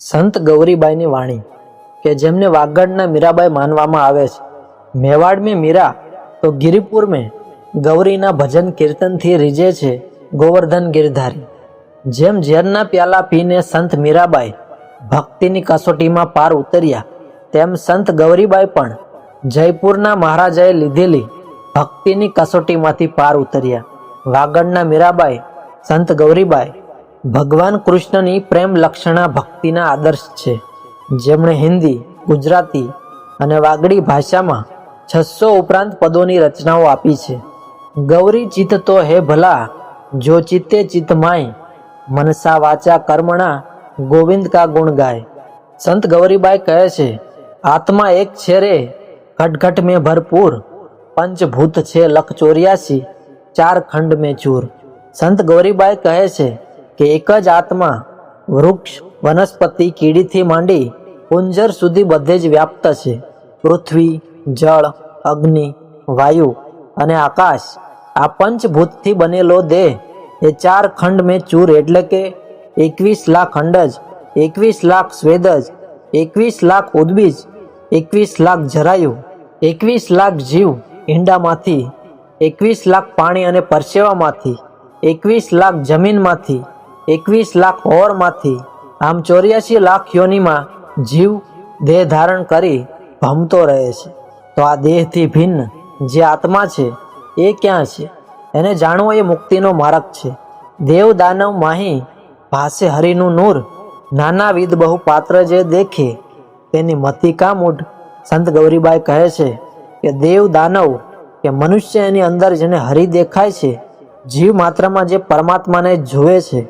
સંત ગૌરીબાઈની વાણી, કે જેમને વાગડના મીરાબાઈ માનવામાં આવે છે. મેવાડ મેં મીરા તો ગિરિપુર મેં ગૌરીના ભજન કીર્તનથી રીજે છે ગોવર્ધન ગિરધારી. જેમ ઝેરના પ્યાલા પીને સંત મીરાબાઈ ભક્તિની કસોટીમાં પાર ઉતર્યા, તેમ સંત ગૌરીબાઈ પણ જયપુરના મહારાજાએ લીધેલી ભક્તિની કસોટીમાંથી પાર ઉતર્યા. વાગડના મીરાબાઈ, સંત ગૌરીબાઈ ભગવાન કૃષ્ણની પ્રેમ લક્ષણા ભક્તિના આદર્શ છે. જેમણે હિન્દી, ગુજરાતી અને વાગડી ભાષામાં છસો ઉપરાંત પદોની રચનાઓ આપી છે. ગૌરી ચિત્ત તો હે ભલા, જો ચિત્તે ચિત્ત માય, મનસા વાચા કર્મણા, ગોવિંદ કા ગુણ ગાય. સંત ગૌરીબાઈ કહે છે, આત્મા એક છે રે, ઘટઘટ મેં ભરપૂર, પંચભૂત છે લખ ચોર્યાસી ચાર ખંડ મેં ચૂર. સંત ગૌરીબાઈ કહે છે કે એક જ આત્મા વૃક્ષ, વનસ્પતિ, કીડીથી માંડી કુંજર સુધી બધે જ વ્યાપ્ત છે. પૃથ્વી, જળ, અગ્નિ, વાયુ અને આકાશ. આ પંચભૂતથી બનેલો દેહ એ ચાર ખંડ મેં ચૂર એટલે કે એકવીસ લાખ અંડજ, એકવીસ લાખ સ્વેદજ, એકવીસ લાખ ઉદ્બીજ, એકવીસ લાખ જરાયુ, એકવીસ લાખ જીવ ઈંડામાંથી, એકવીસ લાખ પાણી અને પરસેવામાંથી, એકવીસ લાખ જમીનમાંથી એકવીસ લાખ હોરમાંથી આમ ચોર્યાસી લાખ યોનીમાં જીવ દેહ ધારણ કરી ભમતો રહે છે. તો આ દેહથી ભિન્ન જે આત્મા છે, એ ક્યાં છે? એને જાણવો એ મુક્તિનો માર્ગ છે. દેવ દાનવ માહી ભાસે હરિનું નૂર નાના વિદ બહુ પાત્ર જે દેખે, તેની મતિ કામૂઢ સંત ગૌરીબાઈ કહે છે કે દેવ દાનવ કે મનુષ્ય એની અંદર જેને હરિ દેખાય છે, જીવ માત્રમાં જે પરમાત્માને જુએ છે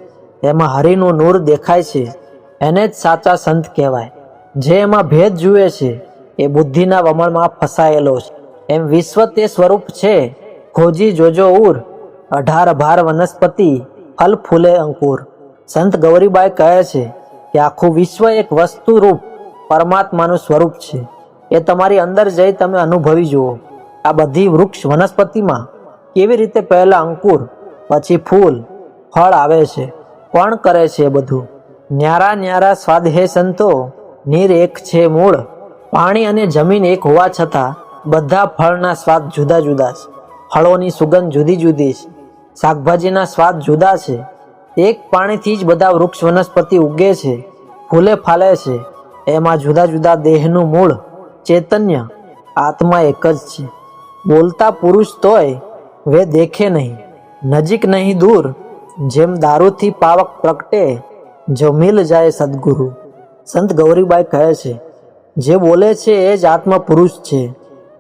એમાં હરિનું નૂર દેખાય છે. એને જ સાચા સંત કહેવાય. જે એમાં ભેદ જુએ છે, એ બુદ્ધિના વમળમાં ફસાયેલો છે. એમ વિશ્વ તે સ્વરૂપ છે. ખોજી જોજો ઉર અઢાર ભાર વનસ્પતિ, ફલ ફૂલે અંકુર. સંત ગૌરીબાઈ કહે છે કે આખું વિશ્વ એક વસ્તુ રૂપ પરમાત્માનું સ્વરૂપ છે. એ તમારી અંદર જઈ તમે અનુભવી જુઓ. આ બધી વૃક્ષ વનસ્પતિમાં કેવી રીતે પહેલાં અંકુર, પછી ફૂલ, ફળ આવે છે. કોણ કરે છે બધું? ન્યારા ન્યારા સ્વાદ હે સંતો, નીર એક છે મૂળ. પાણી અને જમીન એક હોવા છતાં બધા ફળના સ્વાદ જુદા જુદા છે. ફળોની સુગંધ જુદી જુદી છે. શાકભાજીના સ્વાદ જુદા છે. એક પાણીથી જ બધા વૃક્ષ વનસ્પતિ ઉગે છે, ફૂલે ફાલે છે. એમાં જુદા જુદા દેહનું મૂળ, ચૈતન્ય, આત્મા એક જ છે. બોલતા પુરુષ તોય વે દેખે નહીં. નજીક નહીં દૂર જેમ દારૂથી પાવક પ્રગટે, જો મિલ જાય સદગુરુ. સંત ગૌરીબાઈ કહે છે, જે બોલે છે એ જ આત્મા પુરુષ છે.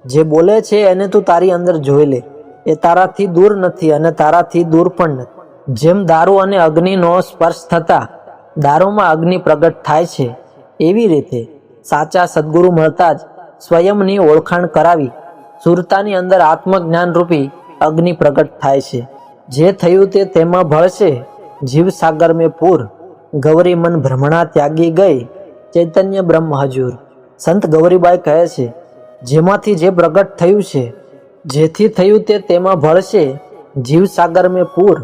જે બોલે છે એને તું તારી અંદર જોઈ લે. એ તારાથી દૂર નથી અને તારાથી દૂર પણ નથી. જેમ દારૂ અને અગ્નિનો સ્પર્શ થતા, દારૂમાં અગ્નિ પ્રગટ થાય છે, એવી રીતે સાચા સદગુરુ મળતા જ સ્વયંની ઓળખાણ કરાવી, સુરતાની અંદર આત્મજ્ઞાનરૂપી અગ્નિ પ્રગટ થાય છે. જે થયું તે તેમાં ભળશે. જીવ સાગર મેં પૂર ગૌરી મન ભ્રમણા ત્યાગી ગઈ, ચૈતન્ય બ્રહ્મ હજુર. સંત ગૌરીબાઈ કહે છે, જેમાંથી જે પ્રગટ થયું છે, જેથી થયું તે તેમાં ભળશે. જીવ સાગર મેં પૂર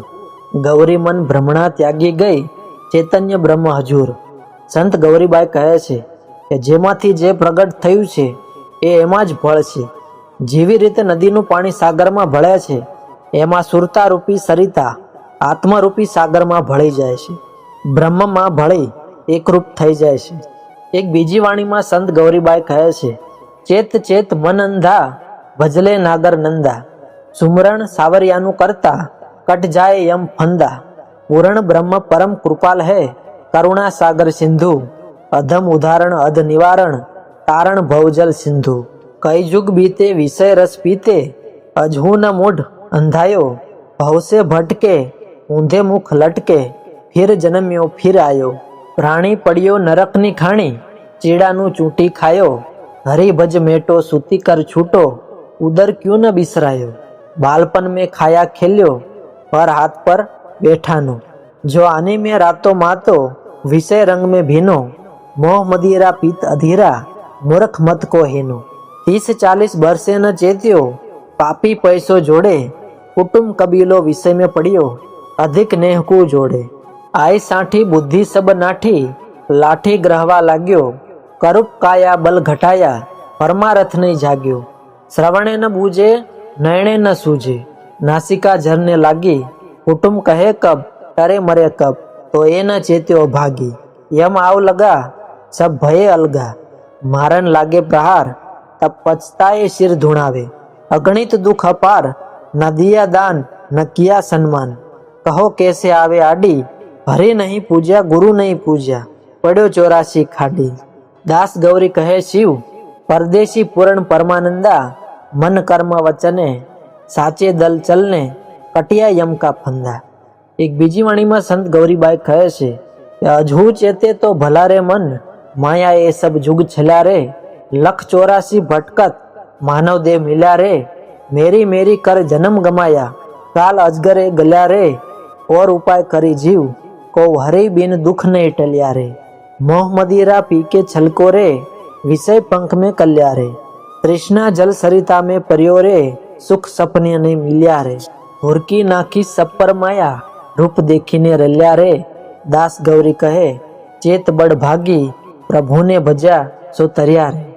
ગૌરી મન ભ્રમણા ત્યાગી ગઈ, ચૈતન્ય બ્રહ્મ હજુર. સંત ગૌરીબાઈ કહે છે કે, જેમાંથી જે પ્રગટ થયું છે, એ એમાં જ ભળશે. જેવી રીતે નદીનું પાણી સાગરમાં ભળે છે એમાં સુરતારૂપી સરિતા આત્મરૂપી સાગરમાં ભળી જાય છે. બ્રહ્મમાં ભળી એકરૂપ થઈ જાય છે. એક બીજી વાણીમાં સંત ગૌરીબાઈ કહે છે, ચેત ચેત મન અંધા, ભજલે નાગર નંદા. સુમરણ સાવરિયાનું કરતા કટ જાય યમ ફંદા. પૂરણ બ્રહ્મ પરમ કૃપાલ હે, કરુણા સાગર સિંધુ. અધમ ઉદાહરણ અધ નિવારણ, તારણ ભવજલ સિંધુ. કઈ જુગ બીતે, વિષય રસ પીતે, અજહુ ન મૂઢ અંધાયો, ભવસે ભટકે, ઊંધે મુખ લટકે, ફિર જન્મ્યો, ફિર આયો. પ્રાણી પડ્યો નરકની ખાણી, ચીડાનું ચૂંટી ખાયો. હરિભજ મેટો સુતી કર છૂટો, ઉદર ક્યું ન બિસરાયો. બાલપન મેં ખાયા ખેલ્યો, પર હાથ પર બેઠાનો. જો આની મેં રાતો માતો, વિષય રંગ મેં ભીનો. મોહ મદીરા પિત અધીરા, મૂર્ખ મત કો હેનો. ત્રીસ ચાલીસ વર્ષે ન ચેત્યો પાપી પૈસો જોડે કુટુંબ કબીલો વિષય મેં પડ્યો અધિક નેહકુ જોડે આઈ સાઠી બુદ્ધિ સબ નાઠી લાઠી ગ્રહવા લાગ્યો કરુપ કાયા બલ ઘટાયા પરમારથ નહીં જાગ્યો શ્રવણે ન બૂજે નયણે ન સૂજે નાસિકા ઝરને લાગી કુટુંબ કહે કબ ટરે મરે કબ તો એ ન ચેત્યો ભાગી યમ આવ લગા સબ ભયે અલગા મારણ લાગે પ્રહાર તબ પછતાએ શિર ધૂણાવે અગણિત દુઃખ અપાર, ન દાન, ન કિયા સન્માન. કહો કેસે આવે આડી, ભરે નહીં પૂજ્યા ગુરુ નહીં પૂજ્યા પડ્યો ચોરાશી ખાડી. દાસ ગૌરી કહે, શિવ, પરદેશી પૂરણ પરમાનંદા, મન કર્મ વચને, સાચે દલ ચલને, કટિયા યમકા ફંદા. એક બીજી વાણીમાં સંત ગૌરીબાઈ કહે છે કે, અજહુ ચેતે તો ભલારે મન, માયા એ સબ જુગ છલારે, લખ ચોરાસી ભટકત मानव देव मिला रे। मेरी मेरी कर जन्म गमाया। काल अजगरे गल्या रे। और उपाय करी जीव। को हरी बिन दुख नहीं टलिया रे। मोह मदिरा पी के छलको रे। विषय पंख में कल्या रे। तृष्णा जल सरिता में परियो रे। सुख सपने नहीं मिलिया रे। हुरकी नाखी सब पर माया। रूप देखी ने रल्या रे। दास गौरी कहे, चेत बड़ भागी। प्रभु ने भजा, सो तरिया रे।